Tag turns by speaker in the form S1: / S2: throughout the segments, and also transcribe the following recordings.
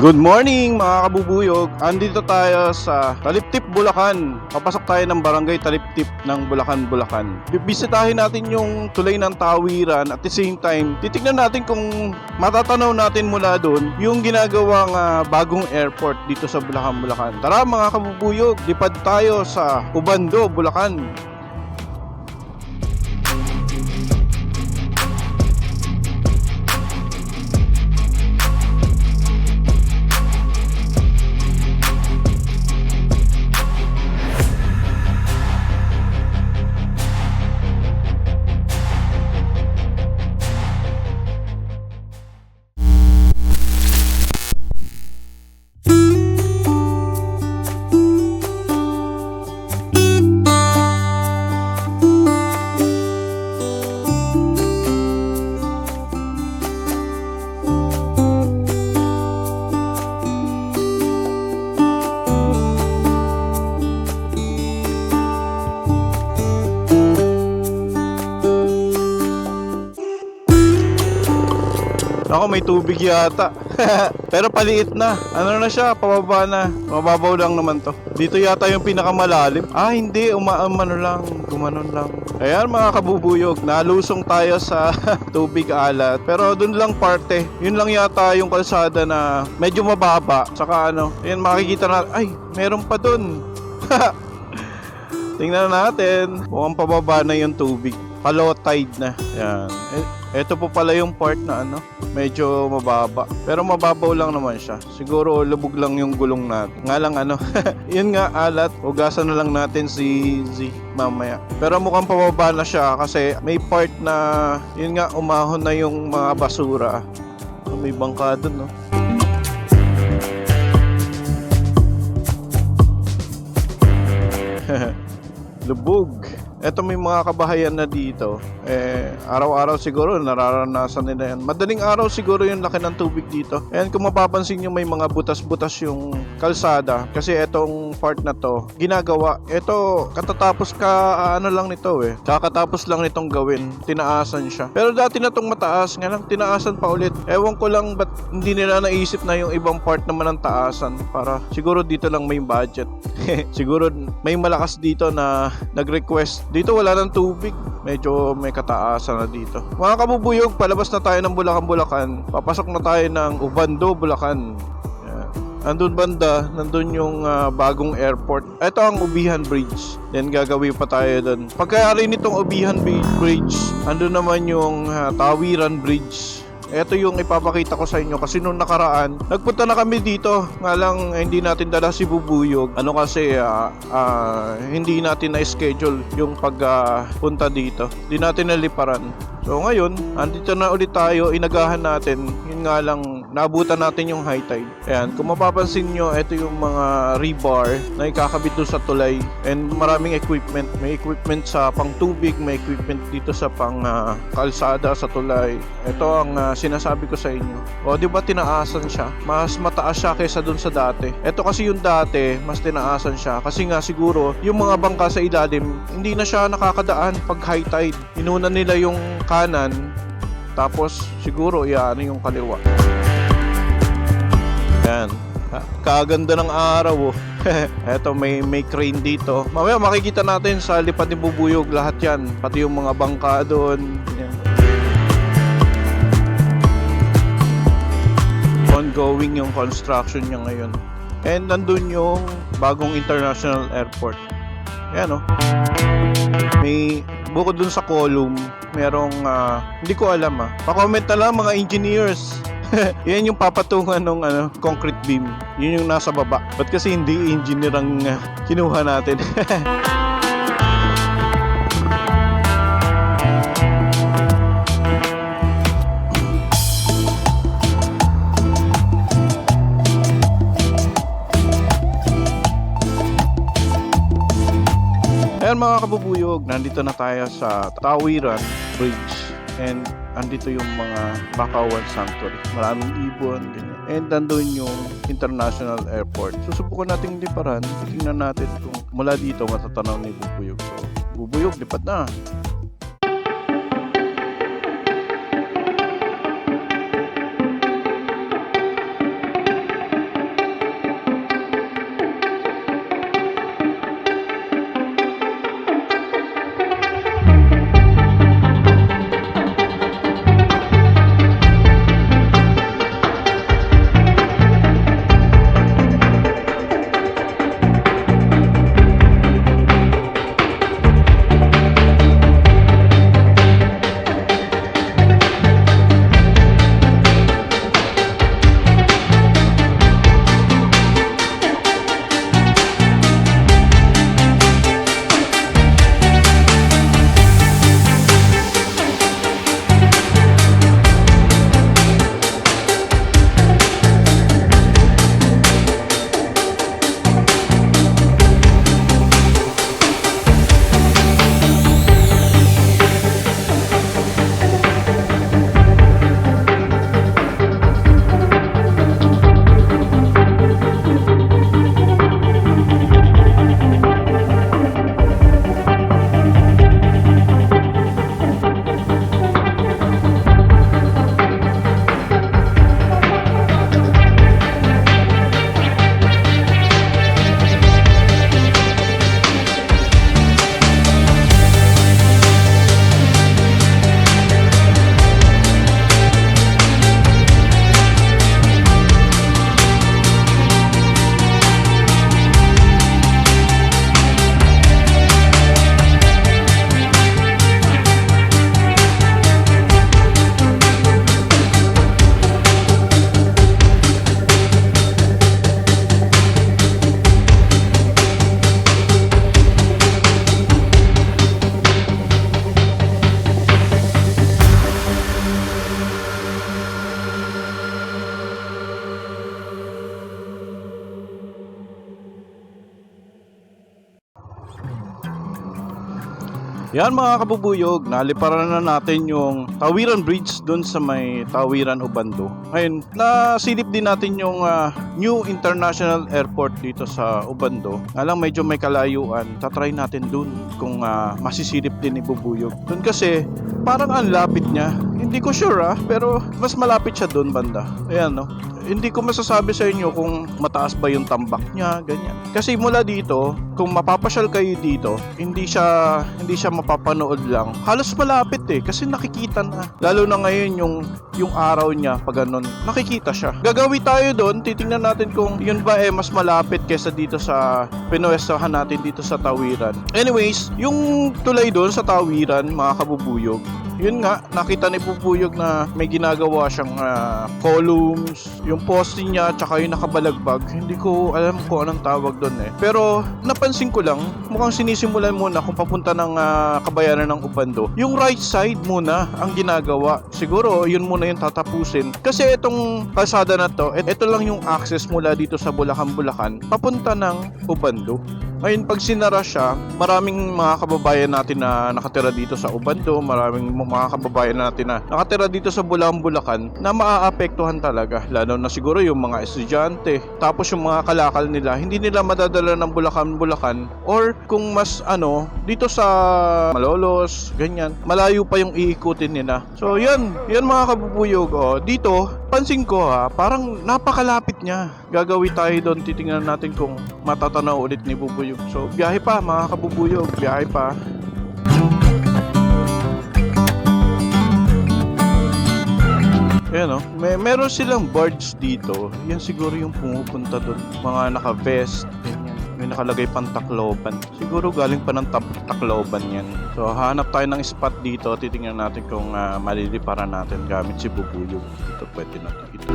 S1: Good morning mga kabubuyog. Andito tayo sa Taliptip, Bulacan. Papasok tayo ng barangay Taliptip ng Bulacan, Bulacan. Bibisitahin natin yung tulay ng tawiran at the same time, titignan natin kung matatanaw natin mula doon yung ginagawang ah, bagong airport dito sa Bulacan, Bulacan. Tara mga kabubuyog, lipad tayo sa Ubando, Bulacan. Ako may tubig yata. Pero paliit na. Ano na siya, pababa na. Mababaw lang naman to. Dito yata yung pinakamalalim. Ah, hindi. Umaamano lang. Gumanon lang. Ayan mga kabubuyog. Nalusong tayo sa tubig alat. Pero dun lang parte. Yun lang yata yung kalsada na medyo mababa. Saka ano, yun makikita na, ay, meron pa dun. Tingnan natin. Mukhang pababa na yung tubig. Low tide na. Yan. Ito po pala yung part na ano, medyo mababa. Pero mababaw lang naman siya. Siguro lubog lang yung gulong natin. Nga lang ano, yun nga alat, ugasan na lang natin si Z mamaya. Pero mukhang pababa na siya kasi may part na, yun nga, umahon na yung mga basura. May bangka dun, no? lubog. Eto may mga kabahayan na dito. Eh, araw-araw siguro nararanasan nila yan. Madaling araw siguro yung laki ng tubig dito. And kung mapapansin nyo may mga butas-butas yung kalsada. Kasi etong part na to, ginagawa. Ito, katatapos ka, ano lang nito eh. Kakatapos lang nitong gawin. Tinaasan siya. Pero dati na tong mataas, nga lang tinaasan pa ulit. Ewan ko lang ba't hindi nila naisip na yung ibang part naman ng taasan. Para siguro dito lang may budget. siguro may malakas dito na nag-request. Dito wala ng tubig. Medyo may kataasan na dito. Mga kabubuyog, palabas na tayo ng Bulacan-Bulacan. Papasok na tayo ng Ubando, Bulacan. Yan. Andun banda, nandun yung ah, bagong airport. Ito ang Ubihan Bridge. Then gagawin pa tayo doon. Pagkayari nitong Ubihan Bi- Bridge, andun naman yung ah, Tawiran Bridge. Ito yung ipapakita ko sa inyo kasi nung nakaraan, nagpunta na kami dito. Nga lang eh, hindi natin dala si Bubuyog. Ano kasi ah, ah, hindi natin na-schedule yung pagpunta dito. Hindi natin naliparan. So ngayon, andito na ulit tayo, inagahan natin. Yun nga lang, naabutan natin yung high tide. Ayan, kung mapapansin nyo, ito yung mga rebar na ikakabit doon sa tulay. And maraming equipment. May equipment sa pang tubig, may equipment dito sa pang ah, kalsada, sa tulay. Ito ang ah, sinasabi ko sa inyo. O, di ba tinaasan siya? Mas mataas siya kaysa doon sa dati. Ito kasi yung dati, mas tinaasan siya. Kasi nga siguro, yung mga bangka sa ilalim, hindi na siya nakakadaan pag high tide. Inuna nila yung kanan, tapos siguro iyaano yung kaliwa. Yan. Kaganda ng araw oh. Eto may may crane dito. Mamaya makikita natin sa lipad ni Bubuyog lahat 'yan, pati yung mga bangka doon. Ongoing yung construction niya ngayon. And nandun yung bagong international airport. Yan oh. May bukod dun sa column, merong ah, hindi ko alam ah. Pa-comment na lang mga engineers. Yan yung papatungan ng ano, concrete beam. Yun yung nasa baba. Ba't kasi hindi engineer ang ah, kinuha natin? Ayan mga kabubuyog, nandito na tayo sa Tawiran Bridge. And andito yung mga Bakawan Sanctuary. Maraming ibon, ganyan. And nandun yung International Airport. Susubukan nating liparan. Tingnan natin kung mula dito matatanaw ni Bubuyog. So, Bubuyog, lipat na. Yan mga kabubuyog, naliparan na natin yung Tawiran Bridge dun sa may Tawiran Ubando. Ngayon, nasilip din natin yung ah, New International Airport dito sa Ubando. Alang medyo may kalayuan, tatry natin dun kung ah, masisilip din ni Bubuyog. Dun kasi, parang ang lapit niya. Hindi ko sure ah, pero mas malapit siya dun banda. Ayan no. Hindi ko masasabi sa inyo kung mataas ba yung tambak niya, ganyan. Kasi mula dito, kung mapapasyal kayo dito, hindi siya hindi siya mapapanood lang. Halos malapit eh kasi nakikita na. Lalo na ngayon yung yung araw niya pag ganun, nakikita siya. Gagawi tayo doon, titingnan natin kung yun ba eh mas malapit kesa dito sa pinuwestahan natin dito sa Tawiran. Anyways, yung tulay doon sa Tawiran, mga kabubuyog, yun nga, nakita ni Bubuyog na may ginagawa siyang ah, columns, yung poste niya, tsaka yung nakabalagbag. Hindi ko alam kung anong tawag doon eh. Pero napansin ko lang, mukhang sinisimulan muna kung papunta ng ah, kabayanan ng Ubando. Yung right side muna ang ginagawa. Siguro yun muna yung tatapusin. Kasi itong kalsada na to, ito lang yung access mula dito sa Bulacan-Bulacan, papunta ng Ubando. Ngayon, pag sinara siya, maraming mga kababayan natin na nakatira dito sa Ubando, maraming mga kababayan natin na nakatira dito sa Bulacan, Bulacan na maaapektuhan talaga. Lalo na siguro yung mga estudyante. Tapos yung mga kalakal nila, hindi nila madadala ng Bulacan, Bulacan. Or kung mas ano, dito sa Malolos, ganyan, malayo pa yung iikutin nila. So, yan. Yan mga kabubuyog. Oh, dito, pansin ko ha, parang napakalapit niya. Gagawi tayo doon, titingnan natin kung matatanaw ulit ni Bubuyog. So, biyahe pa mga kabubuyog, biyahe pa. Ayan o, may, meron silang barge dito. Yan siguro yung pumupunta doon. Mga naka-vest. May nakalagay pang Tacloban. Siguro galing pa ng tap- Tacloban yan. So, hanap tayo ng spot dito. Titingnan natin kung uh, maliliparan natin gamit si Bubuyog. Ito pwede natin ito.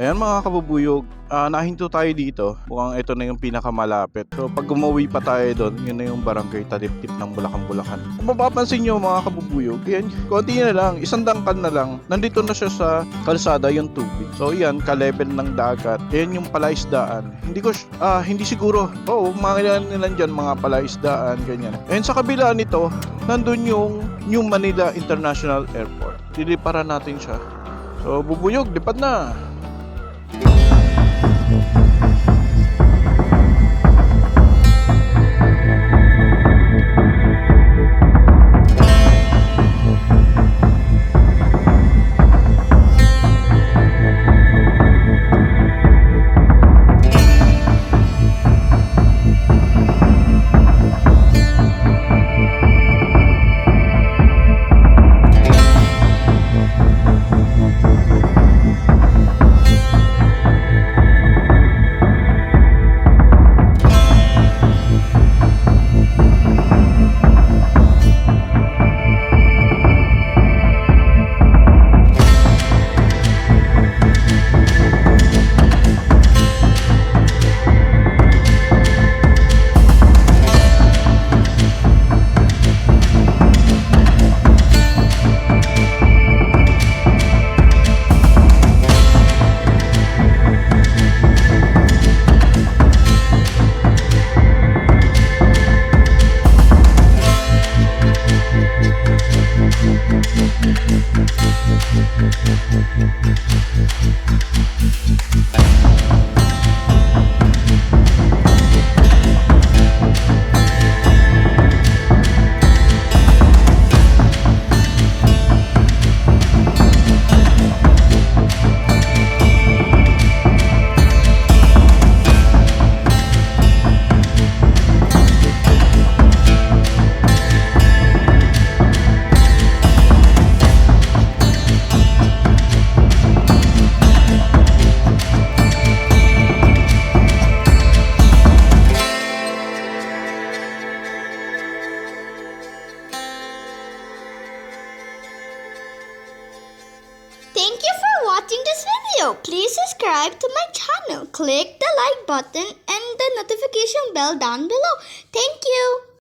S1: Ayan mga kabubuyog, ah, nahinto tayo dito. Mukhang ito na yung pinakamalapit. So pag umuwi pa tayo doon, yun na yung barangay Taliptip ng Bulacan-Bulacan. Kung mapapansin nyo mga kabubuyog, yan, konti na lang, isang dangkan na lang, nandito na siya sa kalsada yung tubig. So yan, ka-level ng dagat. Yan yung palaisdaan. Hindi ko, ah, hindi siguro, oo, mga nilan dyan, mga palaisdaan, ganyan. And sa kabila nito, nandun yung New Manila International Airport. Diliparan natin siya. So, bubuyog, lipad na.
S2: Click the like button and the notification bell down below. Thank you.